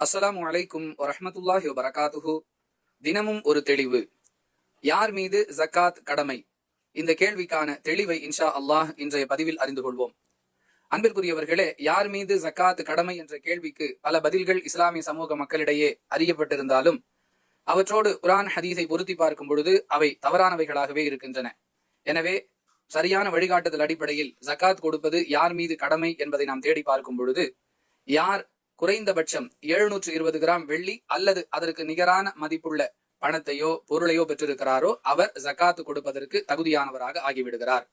அஸ்ஸலாமு அலைக்கும் வரஹ்மத்துல்லாஹி வரகாத்துஹு தினமும் ஒரு தெளிவு. யார் மீது ஜக்காத் கடமை? இந்த கேள்விக்கான தெளிவை இன்ஷா அல்லாஹ் இன்றைய பதிவில் அறிந்து கொள்வோம். அன்பிற்குரியவர்களே யார் மீது ஜக்காத் கடமை என்ற கேள்விக்கு பல பதில்கள் இஸ்லாமிய சமூக மக்களிடையே அறியப்பட்டிருந்தாலும் அவற்றோடு குரான் ஹதீஸை பொருத்தி பார்க்கும் பொழுது அவை தவறானவைகளாகவே இருக்கின்றன. எனவே சரியான வழிகாட்டுதல் அடிப்படையில் ஜக்காத் கொடுப்பது யார் மீது கடமை என்பதை நாம் தேடி பார்க்கும் பொழுது யார் குறைந்தபட்சம் எழுநூற்று இருபது கிராம் வெள்ளி அல்லது அதற்கு நிகரான மதிப்புள்ள பணத்தையோ பொருளையோ பெற்றிருக்கிறாரோ அவர் ஜக்காத்து கொடுப்பதற்கு தகுதியானவராக ஆகிவிடுகிறார்.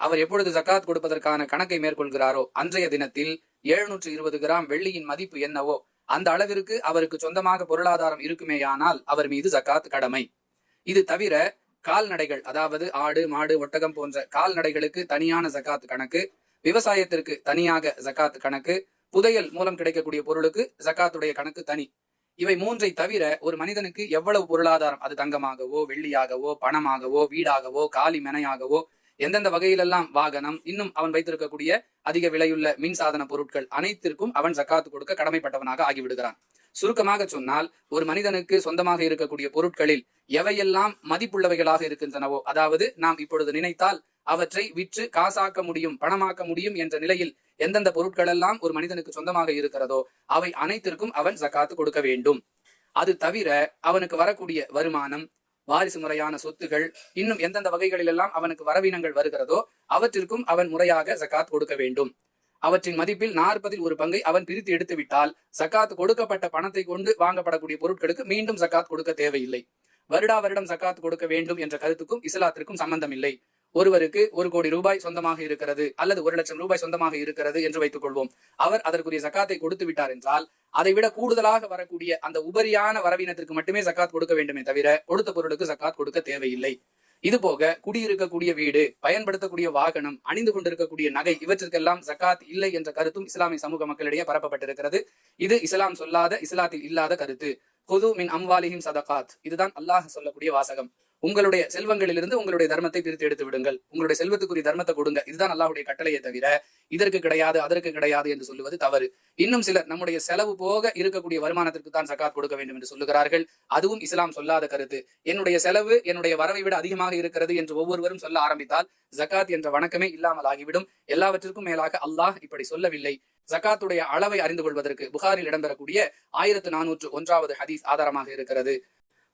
அவர் எப்பொழுது ஜக்காத் கொடுப்பதற்கான கணக்கை மேற்கொள்கிறாரோ அன்றைய தினத்தில் எழுநூற்று இருபது கிராம் வெள்ளியின் மதிப்பு என்னவோ அந்த அளவிற்கு அவருக்கு சொந்தமாக பொருளாதாரம் இருக்குமேயானால் அவர் மீது ஜக்காத் கடமை. இது தவிர கால்நடைகள் அதாவது ஆடு மாடு ஒட்டகம் போன்ற கால்நடைகளுக்கு தனியான ஜக்காத் கணக்கு விவசாயத்திற்கு தனியாக ஜக்காத் கணக்கு புதையல் மூலம் கிடைக்கக்கூடிய பொருளுக்கு ஜக்காத்துடைய கணக்கு தனி. இவை மூன்றை தவிர ஒரு மனிதனுக்கு எவ்வளவு பொருளாதாரம்? அது தங்கமாகவோ வெள்ளியாகவோ பணமாகவோ வீடாகவோ காலி மெனையாகவோ எந்தெந்த வகையிலெல்லாம் வாகனம் இன்னும் அவன் வைத்திருக்கக்கூடிய அதிக விலையுள்ள மின் சாதன பொருட்கள் அனைத்திற்கும் அவன் ஜக்காத்து கொடுக்க கடமைப்பட்டவனாக ஆகிவிடுகிறான். சுருக்கமாக சொன்னால் ஒரு மனிதனுக்கு சொந்தமாக இருக்கக்கூடிய பொருட்களில் எவையெல்லாம் மதிப்புள்ளவைகளாக இருக்கின்றனவோ அதாவது நாம் இப்பொழுது நினைத்தால் அவற்றை விற்று காசாக்க முடியும் பணமாக்க முடியும் என்ற நிலையில் எந்தெந்த பொருட்கள் எல்லாம் ஒரு மனிதனுக்கு சொந்தமாக இருக்கிறதோ அவை அனைத்திற்கும் அவன் ஜக்காத்து கொடுக்க வேண்டும். அது தவிர அவனுக்கு வரக்கூடிய வருமானம் வாரிசு முறையான சொத்துகள் இன்னும் எந்தெந்த வகைகளில் எல்லாம் அவனுக்கு வரவீனங்கள் வருகிறதோ அவற்றிற்கும் அவன் முறையாக ஜக்காத் கொடுக்க வேண்டும். அவற்றின் மதிப்பில் நாற்பதில் ஒரு பங்கை அவன் பிரித்து எடுத்து விட்டால் சக்காத் கொடுக்கப்பட்ட பணத்தை கொண்டு வாங்கப்படக்கூடிய பொருட்களுக்கு மீண்டும் சக்காத் கொடுக்க தேவையில்லை. வருடா வருடம் சக்காத் கொடுக்க வேண்டும் என்ற கருத்துக்கும் இஸ்லாத்திற்கும் சம்பந்தம் இல்லை ஒருவருக்கு ஒரு கோடி ரூபாய் சொந்தமாக இருக்கிறது அல்லது ஒரு லட்சம் ரூபாய் சொந்தமாக இருக்கிறது என்று வைத்துக் கொள்வோம் அவர் அதற்குரிய சக்காத்தை கொடுத்து விட்டார் என்றால் அதை விட கூடுதலாக வரக்கூடிய அந்த உபரியான வரவினத்திற்கு மட்டுமே சக்காத் கொடுக்க வேண்டுமே தவிர கொடுத்த பொருளுக்கு சக்காத் கொடுக்க தேவையில்லை. இது போக குடியிருக்கக்கூடிய வீடு பயன்படுத்தக்கூடிய வாகனம் அணிந்து கொண்டிருக்கக்கூடிய நகை இவற்றிற்கெல்லாம் ஜக்காத் இல்லை என்ற கருத்தும் இஸ்லாமிய சமூக மக்களிடையே பரப்பப்பட்டிருக்கிறது. இது இஸ்லாம் சொல்லாத இஸ்லாத்தில் இல்லாத கருத்து. குது மின் அம்வாலிஹிம் சதகாத். இதுதான் அல்லாஹ் சொல்லக்கூடிய வாசகம். உங்களுடைய செல்வங்களிலிருந்து உங்களுடைய தர்மத்தை பிரித்து எடுத்து விடுங்கள். உங்களுடைய செல்வத்துக்குரிய தர்மத்தை கொடுங்க. இதுதான் அல்லாஹுடைய கட்டளையை தவிர இதற்கு கிடையாது அதற்கு கிடையாது என்று சொல்லுவது தவறு. இன்னும் சிலர் நம்முடைய செலவு போக இருக்கக்கூடிய வருமானத்திற்கு தான் சக்காத் கொடுக்க வேண்டும் என்று சொல்லுகிறார்கள். அதுவும் இஸ்லாம் சொல்லாத கருத்து. என்னுடைய செலவு என்னுடைய வரவை விட அதிகமாக இருக்கிறது என்று ஒவ்வொருவரும் சொல்ல ஆரம்பித்தால் ஜக்காத் என்ற வணக்கமே இல்லாமல் ஆகிவிடும். எல்லாவற்றிற்கும் மேலாக அல்லாஹ் இப்படி சொல்லவில்லை. ஜக்காத்துடைய அளவை அறிந்து கொள்வதற்கு புகாரில் இடம்பெறக்கூடிய ஆயிரத்து நானூற்று ஒன்றாவது ஹதீஸ் ஆதாரமாக இருக்கிறது.